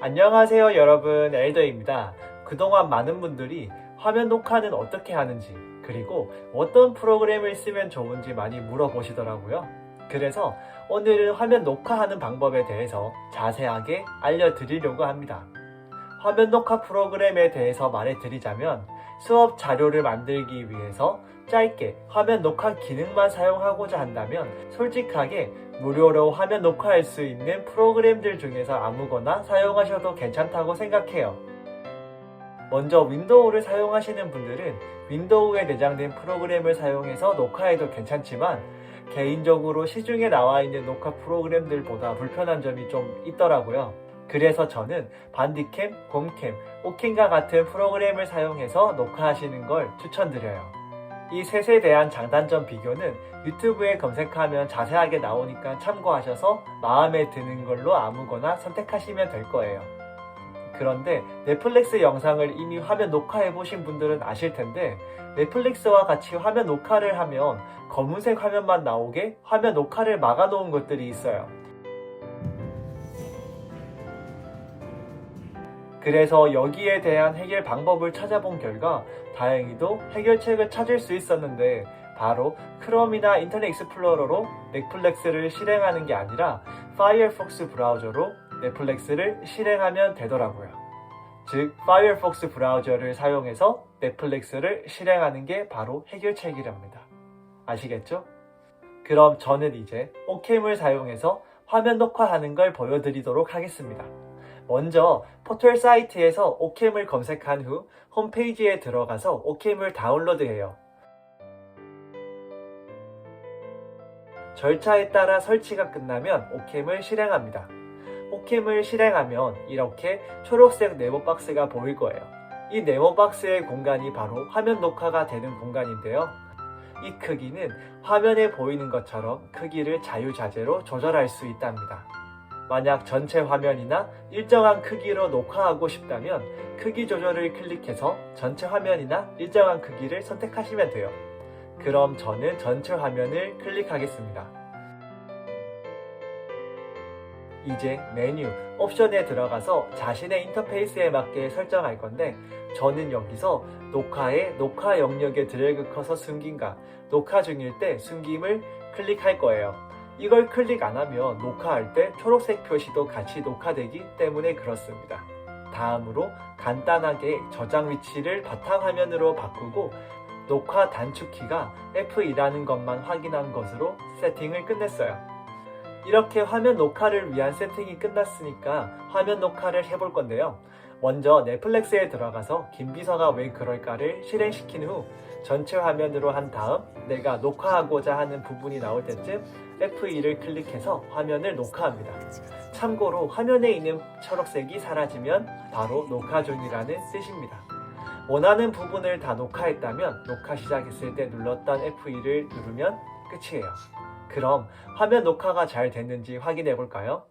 안녕하세요 여러분 엘더입니다. 그동안 많은 분들이 화면 녹화는 어떻게 하는지 그리고 어떤 프로그램을 쓰면 좋은지 많이 물어보시더라고요. 그래서 오늘은 화면 녹화하는 방법에 대해서 자세하게 알려드리려고 합니다. 화면 녹화 프로그램에 대해서 말해드리자면 수업 자료를 만들기 위해서 짧게 화면 녹화 기능만 사용하고자 한다면 솔직하게 무료로 화면 녹화할 수 있는 프로그램들 중에서 아무거나 사용하셔도 괜찮다고 생각해요. 먼저 윈도우를 사용하시는 분들은 윈도우에 내장된 프로그램을 사용해서 녹화해도 괜찮지만 개인적으로 시중에 나와 있는 녹화 프로그램들보다 불편한 점이 좀 있더라고요. 그래서 저는 반디캠, 곰캠, 오캠과 같은 프로그램을 사용해서 녹화하시는 걸 추천드려요. 이 셋에 대한 장단점 비교는 유튜브에 검색하면 자세하게 나오니까 참고하셔서 마음에 드는 걸로 아무거나 선택하시면 될 거예요. 그런데 넷플릭스 영상을 이미 화면 녹화해 보신 분들은 아실 텐데 넷플릭스와 같이 화면 녹화를 하면 검은색 화면만 나오게 화면 녹화를 막아 놓은 것들이 있어요. 그래서 여기에 대한 해결 방법을 찾아본 결과 다행히도 해결책을 찾을 수 있었는데 바로 크롬이나 인터넷 익스플로러로 넷플릭스를 실행하는 게 아니라 파이어폭스 브라우저로 넷플릭스를 실행하면 되더라고요. 즉, 파이어폭스 브라우저를 사용해서 넷플릭스를 실행하는 게 바로 해결책이랍니다. 아시겠죠? 그럼 저는 이제 오캠을 사용해서 화면 녹화하는 걸 보여드리도록 하겠습니다. 먼저 포털 사이트에서 오캠을 검색한 후 홈페이지에 들어가서 오캠을 다운로드해요. 절차에 따라 설치가 끝나면 오캠을 실행합니다. 오캠을 실행하면 이렇게 초록색 네모 박스가 보일 거예요. 이 네모 박스의 공간이 바로 화면 녹화가 되는 공간인데요. 이 크기는 화면에 보이는 것처럼 크기를 자유자재로 조절할 수 있답니다. 만약 전체 화면이나 일정한 크기로 녹화하고 싶다면 크기 조절을 클릭해서 전체 화면이나 일정한 크기를 선택하시면 돼요. 그럼 저는 전체 화면을 클릭하겠습니다. 이제 메뉴, 옵션에 들어가서 자신의 인터페이스에 맞게 설정할 건데 저는 여기서 녹화에 녹화 영역에 드래그 커서 숨김과 녹화 중일 때 숨김을 클릭할 거예요. 이걸 클릭 안 하면 녹화할 때 초록색 표시도 같이 녹화되기 때문에 그렇습니다. 다음으로 간단하게 저장 위치를 바탕화면으로 바꾸고 녹화 단축키가 F2라는 것만 확인한 것으로 세팅을 끝냈어요. 이렇게 화면 녹화를 위한 세팅이 끝났으니까 화면 녹화를 해볼 건데요. 먼저 넷플릭스에 들어가서 김비서가 왜 그럴까를 실행시킨 후 전체 화면으로 한 다음 내가 녹화하고자 하는 부분이 나올 때쯤 F2를 클릭해서 화면을 녹화합니다. 참고로 화면에 있는 초록색이 사라지면 바로 녹화 중이라는 뜻입니다. 원하는 부분을 다 녹화했다면 녹화 시작했을 때 눌렀던 F2를 누르면 끝이에요. 그럼 화면 녹화가 잘 됐는지 확인해 볼까요?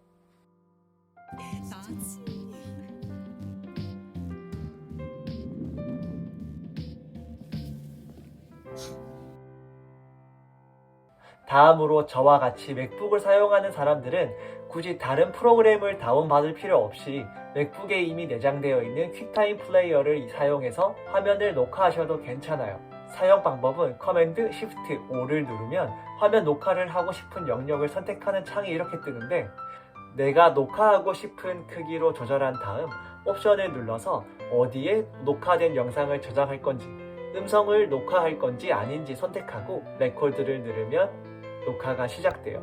다음으로 저와 같이 맥북을 사용하는 사람들은 굳이 다른 프로그램을 다운받을 필요 없이 맥북에 이미 내장되어 있는 퀵타임 플레이어를 사용해서 화면을 녹화하셔도 괜찮아요. 사용 방법은 커맨드 Shift O를 누르면 화면 녹화를 하고 싶은 영역을 선택하는 창이 이렇게 뜨는데 내가 녹화하고 싶은 크기로 조절한 다음 옵션을 눌러서 어디에 녹화된 영상을 저장할 건지 음성을 녹화할 건지 아닌지 선택하고 레코드를 누르면 녹화가 시작돼요.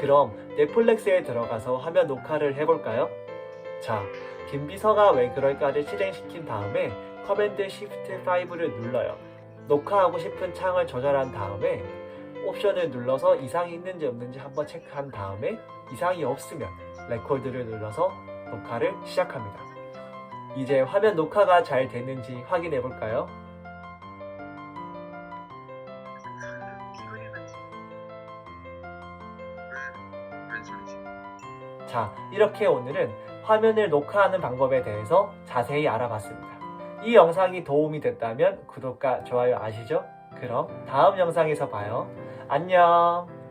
그럼 넷플릭스에 들어가서 화면 녹화를 해볼까요? 자, 김비서가 왜 그럴까를 실행시킨 다음에 커맨드 Shift 5를 눌러요. 녹화하고 싶은 창을 조절한 다음에 옵션을 눌러서 이상이 있는지 없는지 한번 체크한 다음에 이상이 없으면 레코드를 눌러서 녹화를 시작합니다. 이제 화면 녹화가 잘 됐는지 확인해 볼까요? 자, 이렇게 오늘은 화면을 녹화하는 방법에 대해서 자세히 알아봤습니다. 이 영상이 도움이 됐다면 구독과 좋아요 아시죠? 그럼 다음 영상에서 봐요. 안녕!